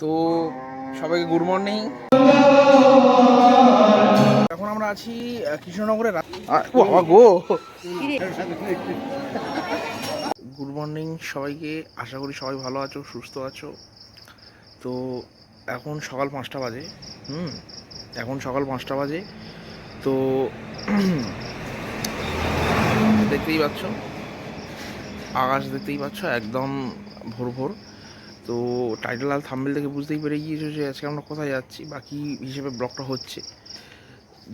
তো সবাইকে good morning এখন আমরা আছি কৃষ্ণনগরে। গো। গুড মর্নিং সবাইকে, আশা করি সবাই ভালো আছো, সুস্থ আছো। তো এখন সকাল পাঁচটা বাজে, হুম, এখন সকাল পাঁচটা বাজে। তো দেখতেই পাচ্ছ, আকাশ দেখতেই পাচ্ছ, একদম ভোর ভোর। তো টাইটেল আর থাম্বেল থেকে বুঝতেই পেরে গিয়েছো যে আজকে আমরা কোথায় যাচ্ছি, বাকি হিসেবে ব্লগটা হচ্ছে।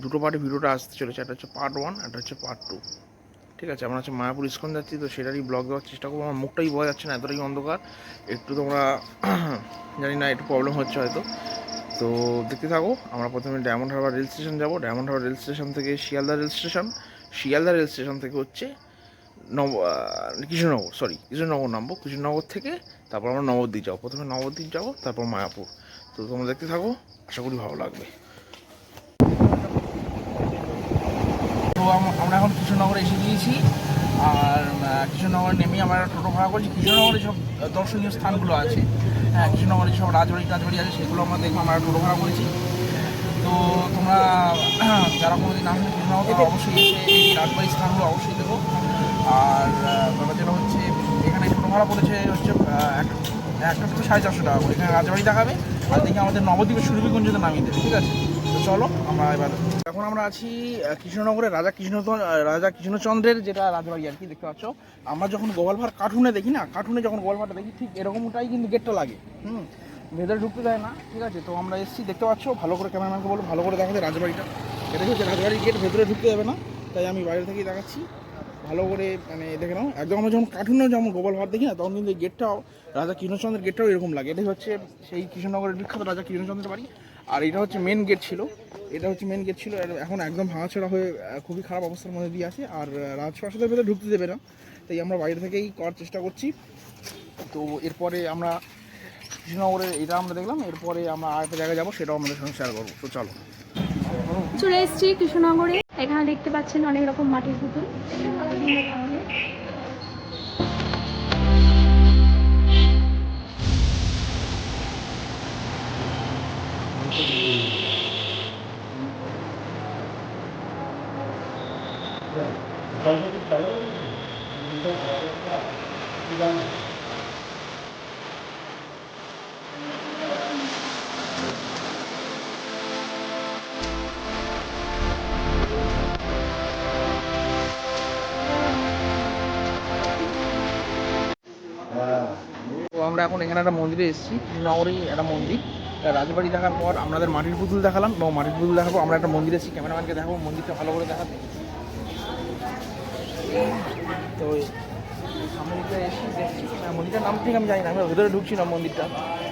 দুটো পার্টে ভিডিওটা আসতে চলেছে, একটা হচ্ছে পার্ট ওয়ান একটা হচ্ছে পার্ট টু ঠিক আছে, আমরা হচ্ছে মায়াপুর ইস্কন যাচ্ছি, তো সেটারই ব্লগ দেওয়ার চেষ্টা করব। আমার মুখটাই বোঝা যাচ্ছে না, এতটাই অন্ধকার। একটু তোমরা জানি না, একটু প্রবলেম হচ্ছে হয়তো। তো দেখতে থাকো, আমরা প্রথমে ডায়মন্ড হারবার রেল স্টেশন যাব। ডায়মন্ড হারবার রেল স্টেশন থেকে Sealdah rail station Sealdah rail station থেকে হচ্ছে নব কৃষ্ণনগর সরি কৃষ্ণনগর নামবো। কৃষ্ণনগর থেকে তারপর আমরা নবদ্বীপ যাব। প্রথমে নবদ্বীপ যাব, তারপর মায়াপুর। তো তোমরা দেখতে থাকো, আশা করি ভালো লাগবে। তো আমরা এখন কৃষ্ণনগরে এসে গিয়েছি, আর কৃষ্ণনগর নেমে আমরা টোটো ভাড়া করছি। কৃষ্ণনগরে সব দর্শনীয় স্থানগুলো আছে। হ্যাঁ কৃষ্ণনগরে সব রাজবাড়ি টাজবাড়ি আছে, সেগুলো আমরা দেখব আমরা টোটো ভাড়া করেছি। তো তোমরা, যারা কোনোদিন আসলে কৃষ্ণনগর, অবশ্যই এসে রাজবাড়ি স্থানগুলো অবশ্যই দেবো আর ব্যাপার যেটা হচ্ছে ভাড়া পড়েছে হচ্ছে এক- একটা থেকে সাড়ে চারশো টাকা করে। এখানে রাজবাড়ি দেখাবে, আর দেখি আমাদের নবদ্বীপের সুরভিগঞ্জতে নামিয়ে দেবে, ঠিক আছে? তো চলো, আমরা এবার এখন আমরা আছি কৃষ্ণনগরের রাজা কৃষ্ণ রাজা কৃষ্ণচন্দ্রের, যেটা রাজবাড়ি আর কি, দেখতে পাচ্ছ। আমরা যখন গোপালভার কার্টুনে দেখি না, কার্টুনে যখন গোপালভারটা দেখি, ঠিক এরকমটাই কিন্তু গেটটা লাগে, হুম? ভেতরে ঢুকতে দেয় না, ঠিক আছে? তো আমরা এসেছি, দেখতে পাচ্ছ, ভালো করে ক্যামেরাম্যানকে বলো, ভালো করে দেখাতে রাজবাড়িটা। এটা হচ্ছে রাজবাড়ির গেট ভেতরে ঢুকতে যাবে না, তাই আমি বাইরে থেকেই দেখাচ্ছি। ভালো করে মানে দেখে নাও। একদম আমরা যখন কার্টুনেও যেমন গোপাল ভাত দেখি না তখন কিন্তু এই গেটটাও রাজা কৃষ্ণচন্দ্রের গেটটাও এরকম লাগে। এটাই হচ্ছে সেই কৃষ্ণনগরের বিখ্যাত রাজা কৃষ্ণচন্দ্রের বাড়ি। আর এটা হচ্ছে মেন গেট ছিল। এটা হচ্ছে মেন গেট ছিল। এখন একদম ভাঙাচোরা হয়ে খুবই খারাপ অবস্থার মধ্যে দিয়ে আছে। আর রাজপ্রাসাদের ভেতরে ঢুকতে দেবে না। তাই আমরা বাইরে থেকেই করার চেষ্টা করছি। তো এরপরে আমরা কৃষ্ণনগরের এটা আমরা দেখলাম। এরপরে আমরা আরেকটা জায়গায় যাব, সেটাও আমাদের সঙ্গে শেয়ার করব। তো চলো। চলে এসেছি কৃষ্ণনগরে। এখানে দেখতে পাচ্ছেন অনেক রকম মাটির পুতুল। আমরা এখন এখানে একটা মন্দিরে এসেছি নগরী একটা মন্দির। রাজবাড়ি দেখার পর আমাদের মাটির পুতুল দেখালাম এবং মাটির পুতুল দেখাবো আমরা একটা মন্দিরে এসেছি ক্যামেরাম্যানকে দেখাবো মন্দিরটা ভালো করে দেখাতে। তো সামনে দিকে এসে দেখছি। হ্যাঁ, মন্দিরটার নাম ঠিক আমি জানি না আমরা ভেতরে ঢুকছি না মন্দিরটা।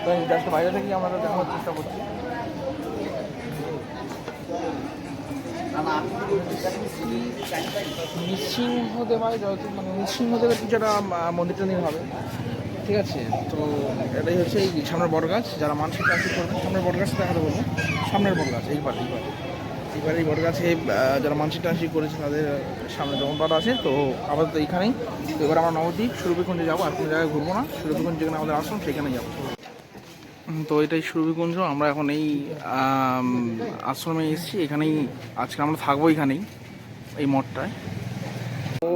তো জাস্ট বাইরে থেকেই আমরা দেখানোর চেষ্টা করছি। নৃসিংহদেবায় যত মানে নৃসিংহদেবের কিছু একটা মন্দিরটা নিয়ে হবে। ঠিক আছে? তো এটাই হচ্ছে এই সামনের বট গাছ, যারা মানসিক চাষি করবে, সামনের বট গাছ দেখাতে বলব। সামনের বট গাছ, এইবার এইবার। এইবার এই বট গাছে যারা মানসিক টানসি করেছে, তাদের সামনে দমনপাট আছে। তো আপাতত এইখানেই। তো এবার আমরা নবদ্বীপ, সুরভিকুঞ্জে যাব। আর কোনো জায়গায় ঘুরবো না। সুরভিকুঞ্জ যেখানে আমাদের আশ্রম সেখানে যাব। তো এটাই সুরভিকুঞ্জ। আমরা এখন এই আশ্রমে এসেছি। এখানেই আজকে আমরা থাকব এখানেই, এই মঠটায়। তো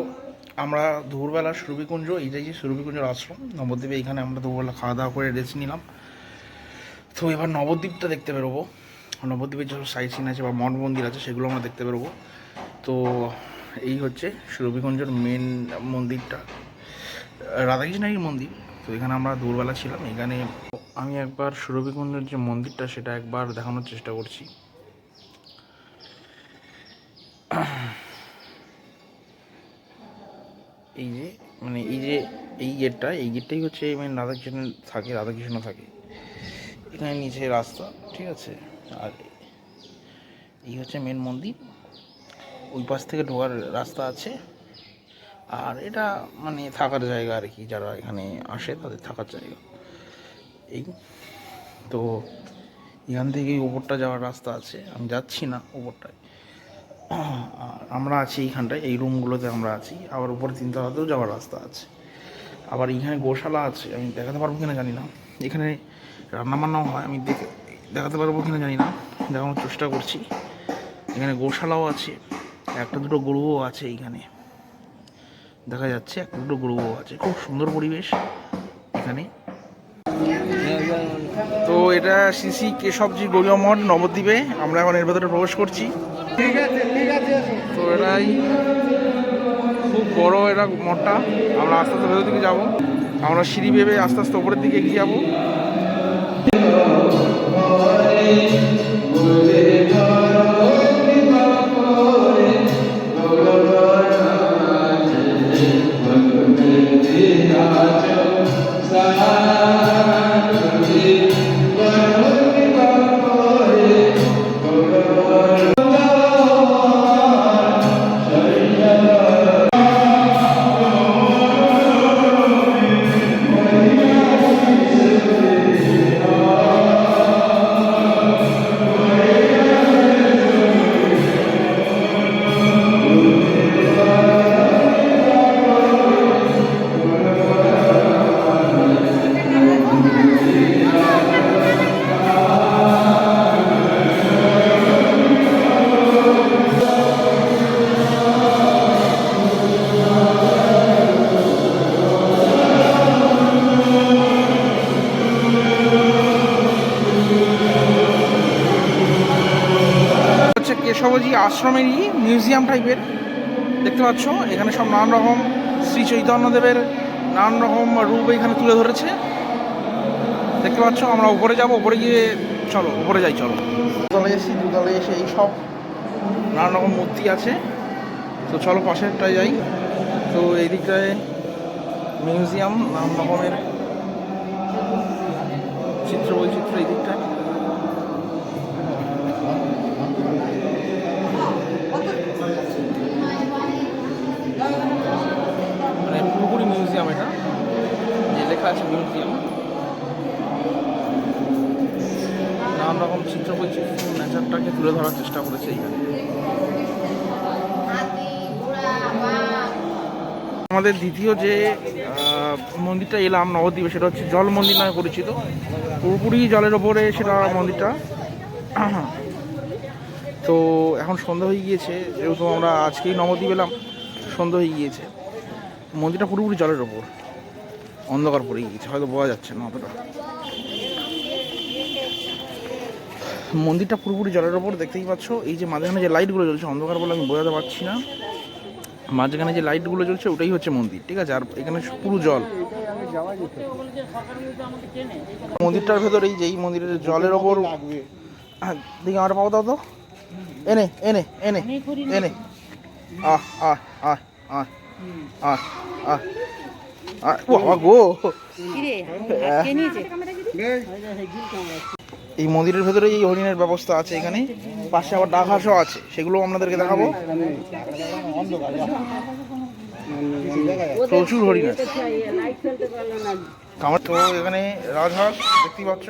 আমরা দুপুরবেলা সুরভিকুঞ্জ এইটাই যে সুরভিকুঞ্জের আশ্রম, নবদ্বীপে এখানে আমরা দুপুরবেলা খাওয়া দাওয়া করে রেস্ট নিলাম। তো এবার নবদ্বীপটা দেখতে বেরোবো। নবদ্বীপের যে সাইট সিন আছে বা মঠ মন্দির আছে, সেগুলো আমরা দেখতে বেরোবো। তো এই হচ্ছে সুরভিকুঞ্জের মেন মন্দিরটা। রাধাকৃষ্ণেরই মন্দির। তো এখানে আমরা দুপুরবেলা ছিলাম। এখানে আমি একবার সুরভিকুঞ্জের যে মন্দিরটা, সেটা একবার দেখানোর চেষ্টা করছি। এই যে মানে এই যে, এই গেটটা এই গেটটাই হচ্ছে, মেন রাধাকৃষ্ণ থাকে রাধাকৃষ্ণ থাকে। এখানে নিচে রাস্তা, ঠিক আছে? আর এই হচ্ছে মেন মন্দির। ওই পাশ থেকে ঢোকার রাস্তা আছে। আর এটা মানে থাকার জায়গা আর কি, যারা এখানে আসে, তাদের থাকার জায়গা। এই তো, এখান থেকেই ওপরটা যাওয়ার রাস্তা আছে। আমি যাচ্ছি না ওপরটায়। আমরা আছি এইখানটায়, এই রুমগুলোতে আমরা আছি। আবার উপরে তিনতলাতেও যাওয়ার রাস্তা আছে। আবার এখানে গোশালা আছে, আমি দেখাতে পারব কিনা জানি না। এখানে রান্নাবান্নাও হয়, আমি দেখে দেখাতে পারব কিনা জানি না। দেখানোর চেষ্টা করছি। এখানে গোশালাও আছে, একটা দুটো গরুও আছে এইখানে। দেখা যাচ্ছে, একটা দুটো গরুও আছে। খুব সুন্দর পরিবেশ এখানে। তো এটা সিসি কেশবজি গৌরীয় মঠ, নবদ্বীপে। আমরা এখন এর ভেতরে প্রবেশ করছি। তো এটাই খুব বড় এটা মঠটা। আমরা আস্তে আস্তে ভেতর দিকে যাব। আমরা সিঁড়ি ভেবে আস্তে আস্তে ওপরের দিকে এগিয়ে যাব। কেশবজি আশ্রমেরই মিউজিয়াম টাইপের দেখতে পাচ্ছ। এখানে সব নানান রকম শ্রী চৈতন্যদেবের নানান রকম রূপ এখানে তুলে ধরেছে। দেখতে পাচ্ছ, আমরা উপরে যাব, উপরে গিয়ে চলো, উপরে যাই, চলো। দুতলে এসেছি দুতলে এসে এই সব নানান রকম মূর্তি আছে। তো চলো পাশেরটায় যাই। তো এই দিকটায় মিউজিয়াম, নানান রকমের চিত্র বৈচিত্র্য এই দিকটায় মানে পুরোপুরি মিউজিয়াম এটা যে আছে মিউজিয়াম নানান রকম চিত্র বৈচিত্র্য নেচারটাকে তুলে ধরার চেষ্টা করেছে এইখানে। আমাদের দ্বিতীয় যে মন্দিরটা এলাম, নবদ্বীপে, সেটা হচ্ছে জল মন্দির নামে পরিচিত। পুরোপুরি জলের ওপরে সেটা মন্দিরটা। তো এখন সন্ধ্যা হয়ে গিয়েছে, যেহেতু আমরা আজকেই নবদ্বীপ এলাম, সন্ধ্যা হয়ে গিয়েছে। মন্দিরটা পুরোপুরি জলের ওপর। অন্ধকার পড়ে গিয়েছে, হয়তো বোঝা যাচ্ছে না অতটা। মন্দিরটা পুরোপুরি জলের ওপর, দেখতেই পাচ্ছ। এই যে মাঝখানে যে লাইটগুলো জ্বলছে, অন্ধকার বলে আমি বোঝাতে পারছি না। মাঝখানে যে লাইটগুলো জ্বলছে, ওটাই হচ্ছে মন্দির, ঠিক আছে? আর এখানে পুরো জল। মন্দিরটার ভেতর এই যে এই মন্দিরের জলের ওপর হ্যাঁ দেখি আমার পাবো দাও তো। এনে এনে এনে এনে। আহ আহ আহ আহ আহ আহ। বাবা গো এই মন্দিরের ভেতরে এই হরিণের ব্যবস্থা আছে এখানে। পাশে আবার ডাক হাঁসও আছে সেগুলো আপনাদেরকে দেখাবো। প্রচুর হরিণ আছে। আমার তো এখানে রাজহাঁস দেখতেই পাচ্ছ।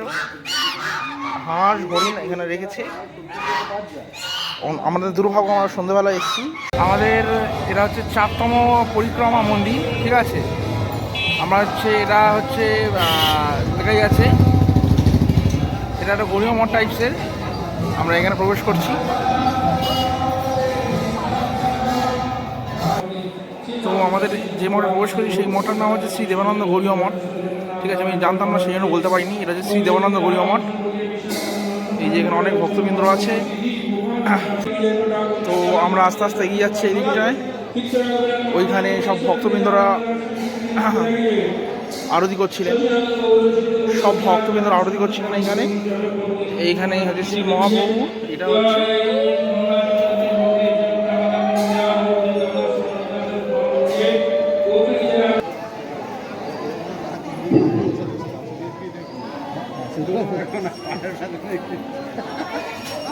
হাঁস হরিণ এখানে রেখেছে। আমাদের দুর্ভাগ্য আমরা সন্ধ্যেবেলা এসেছি। আমাদের এটা হচ্ছে চারতম পরিক্রমা মন্দির ঠিক আছে? আমরা হচ্ছে এটা হচ্ছে লেখাই আছে। এটা একটা গরিয় মঠ টাইপসের আমরা এখানে প্রবেশ করছি। তো আমাদের যে মঠে প্রবেশ করি, সেই মঠের নাম হচ্ছে শ্রী দেবানন্দ গৌরীয় মঠ। ঠিক আছে, আমি জানতাম না সেই জন্য বলতে পারিনি। এটা হচ্ছে শ্রী দেবানন্দ গৌরীয় মঠ। এই যে এখানে অনেক ভক্তবৃন্দ আছে। তো আমরা আস্তে আস্তে এগিয়ে যাচ্ছি এই দিকটায়। ওইখানে সব ভক্তবৃন্দরা আরতি করছিলেন। সব ভক্তবৃন্দরা আরতি করছিলেন এইখানে এইখানে হচ্ছে শ্রী মহাপ্রভু এটা হচ্ছে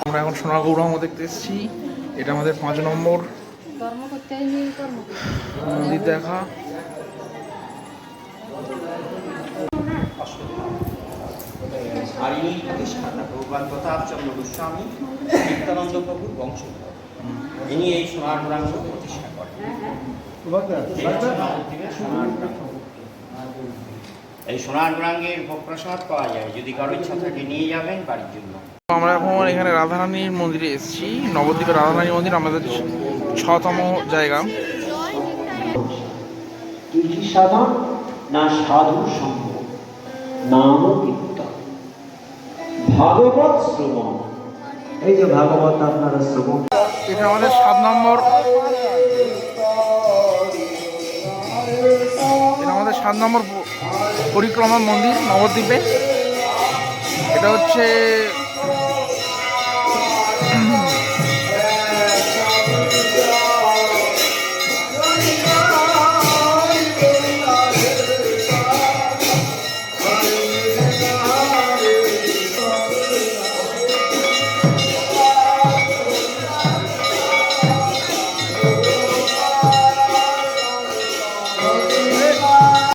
আমরা এখন সোনার গৌরাঙ্গ দেখতে এসেছি। এটা আমাদের পাঁচ নম্বর। মন্দির দেখা। আর ইনি প্রতিষ্ঠাতা ভগবান প্রতাপচন্দ্র গোস্বামী নিত্যানন্দ ইনি এই সোনার গ্রাম প্রতিষ্ঠা করেন এই নবদ্বীপের সোনার গ্রাম। এই ভোগ প্রসাদ পাওয়া যায় যদি কারও ইচ্ছা থাকে নিয়ে যাবেন বাড়ির জন্য আমরা এখন এখানে রাধারানীর মন্দিরে এসেছি নবদ্বীপের রাধারানীর মন্দির আমাদের ছতম জায়গা তুলসী সাধন না সাধু সঙ্গ নাম কীর্তন। শ্রবণ। এই যে আপনারা শ্রবণ এটা আমাদের সাত নম্বর। এটা আমাদের সাত নম্বর পরিক্রমা মন্দির, নবদ্বীপে। এটা হচ্ছে